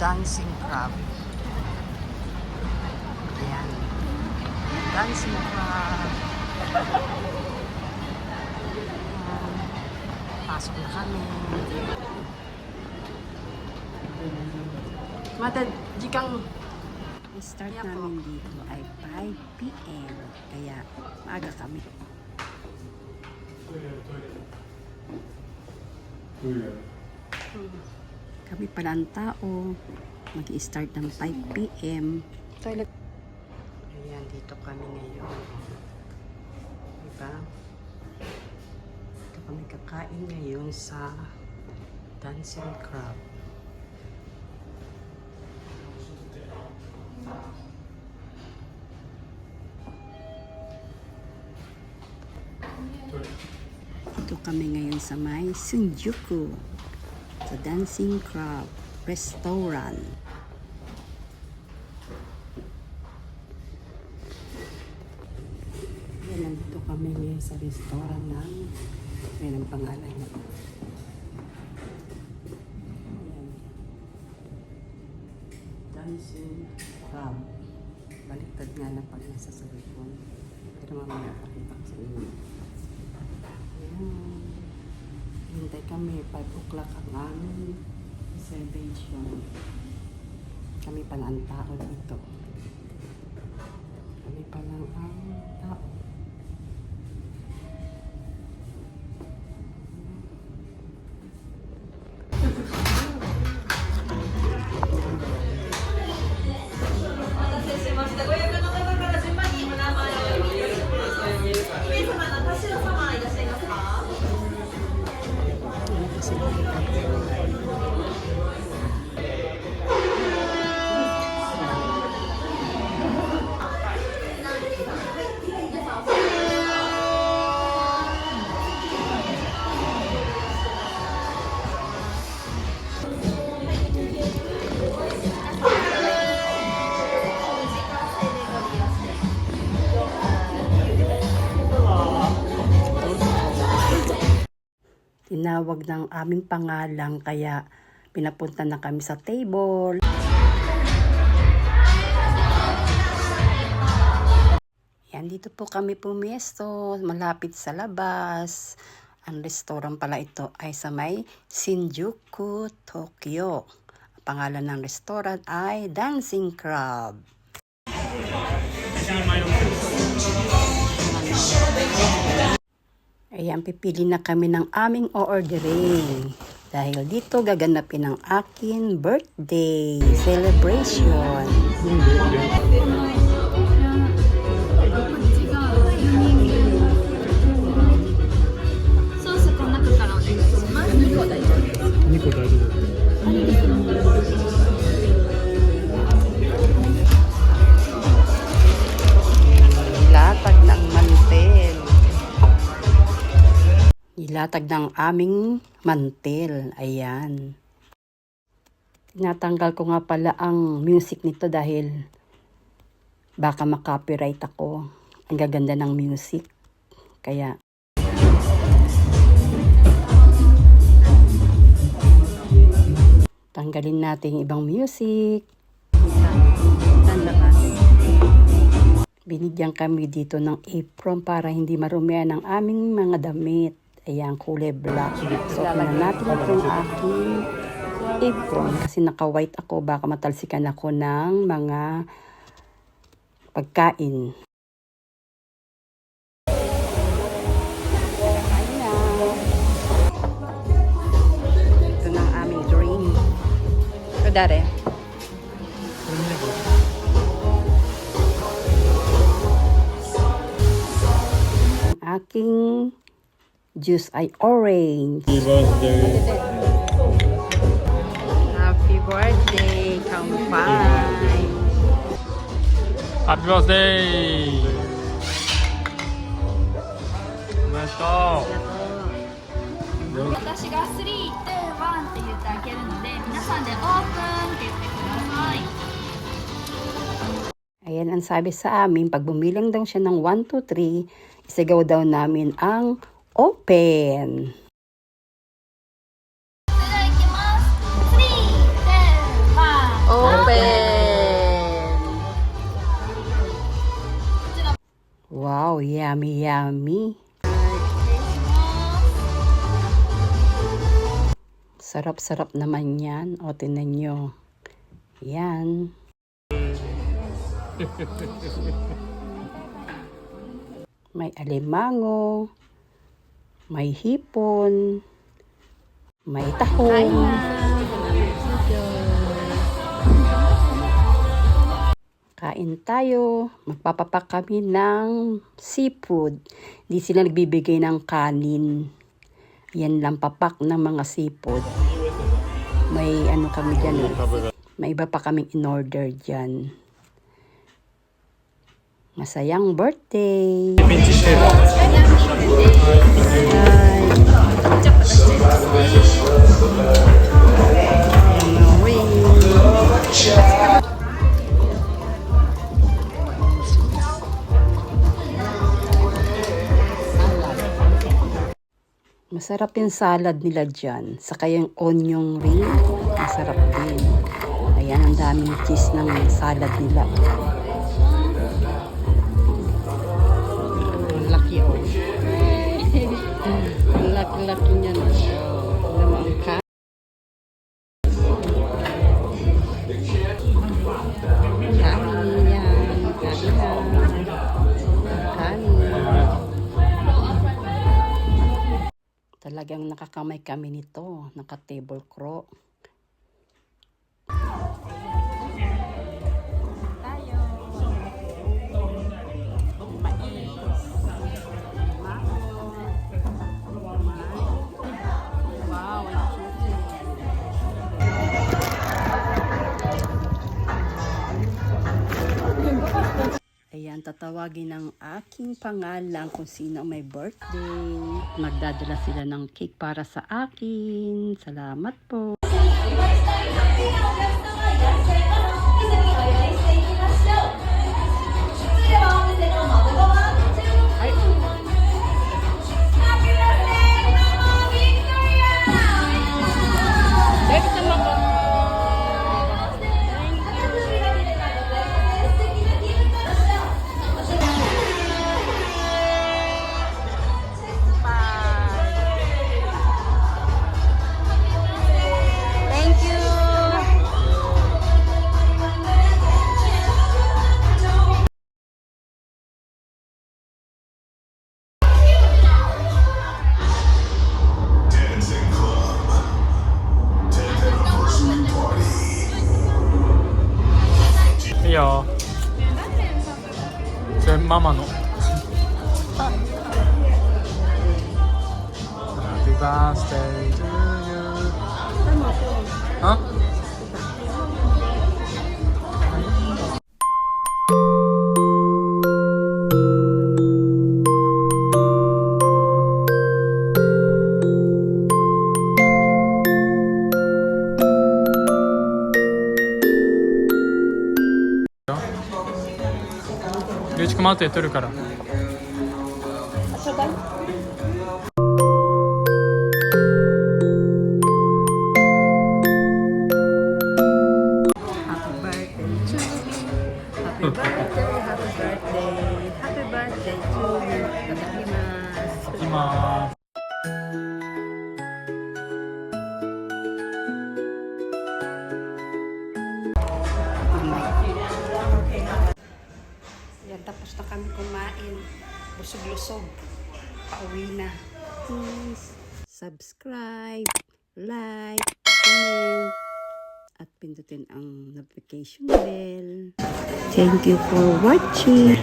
Dancing Crab. Ayan. Dancing Crab. Ayan. Pasok na kami. Mata, di kang Start Kaya po. namin dito ay 5 p.m. Kaya maaga kami. Kami pala ang tao. Mag-start ng 5 p.m. Ayan, dito kami ngayon. Diba? Dito kami kakain ngayon sa Dancing Crab. Ito kami ngayon sa may Shinjuku. Sa Dancing Crab Restaurant. Yan, nandito kami ngayon sa restaurant ng yan ang pangalan niya. Dancing Crab. Baliktad nga na pag nasa cellphone. Pero mamaya pakita ko sa inyo. Ayan. Hintay kami, 5 o'clock ang aming reservation. Kami pa lang ang tao dito. Kami pa lang ang tao. Tinawag ng aming pangalang kaya pinapunta na kami sa table. Yan, dito po kami pumesto, malapit sa labas. Ang restaurant pala ito ay sa may Shinjuku, Tokyo. Ang pangalan ng restaurant ay Dancing Crab. Ayan, pipili na kami ng aming o-ordering. Dahil dito gaganapin ang akin birthday celebration. Nilatag ng aming mantel. Ayan. Tinatanggal ko nga pala ang music nito dahil baka makopyright ako. Ang gaganda ng music. Kaya tanggalin natin ibang music. Binigyan kami dito ng apron para hindi marumihan ang aming mga damit. Ayan, kulay black. So, na natin itong aking apron kasi naka-white ako. Baka matalsikan ako ng mga pagkain. Ito na ang aming Dare. Ang aking juice ay orange. Happy birthday. Happy birthday, Kampay! Happy birthday. おめでと私が3、2、1って言って開けるので、皆さんでオープンって言ってください。 Ayan ang sabi sa amin, pag bumilang daw siya ng 1, 2, 3, isigaw daw namin ang open. Open. Wow, yummy, yummy. Sarap-sarap naman yan. O, tinan nyo. Yan. May alimango. May hipon. May tahong. Kain tayo. Magpapapak kami ng seafood. Di sila nagbibigay ng kanin. Yan lang papak ng mga seafood. May ano kami dyan eh. May iba pa kaming in-order dyan. Masayang birthday! Masarap yung salad nila dyan. Saka yung onion ring, masarap din. Ayan, ang daming cheese ng salad nila. Ang laki-laki niya na. Alam mo, ang ka-. Kanin. Talagang nakakamay kami nito. Naka-table crow. Ayan, tatawagin ng aking pangalan kung sino ang may birthday. Magdadala sila ng cake para sa akin. Salamat po. ママの Happy birthday ゆうちくも後で取るから。いただきます。Subscribe, like, comment, at pindutin ang notification bell. Thank you for watching.